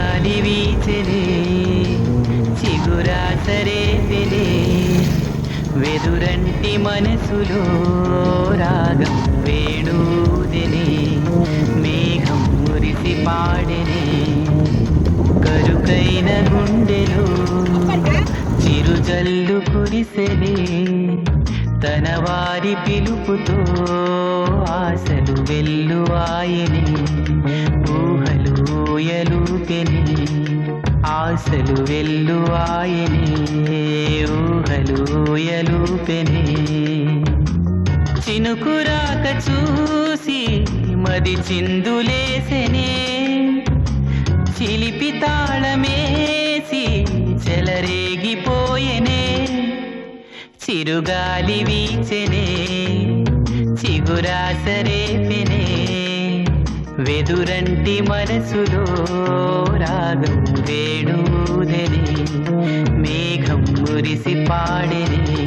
గాలి వీచలే చిగురా సరేసలే వెదురంటి మనసులో రాగం వేడూదెనే మేఘం మురిసి పాడెనే. కరుకైన గుండెలో చిరుజల్లు కురిసెనే. తన వారి పిలుపుతో ఆశలు వెల్లువాయనే ఆశలు వెల్లువాయని ఊహలు ఊయలూపెని చినుకురాక చూసి మది చిందులేసెనే. చిలిపి తాళమేసి చెలరేగిపోయెనే. చిరుగాలి వీచెనే చిగురాసరేపెనే వెదురంటి మనసులో రాగం వేణూదని మేఘం మురిసి పాడెనే.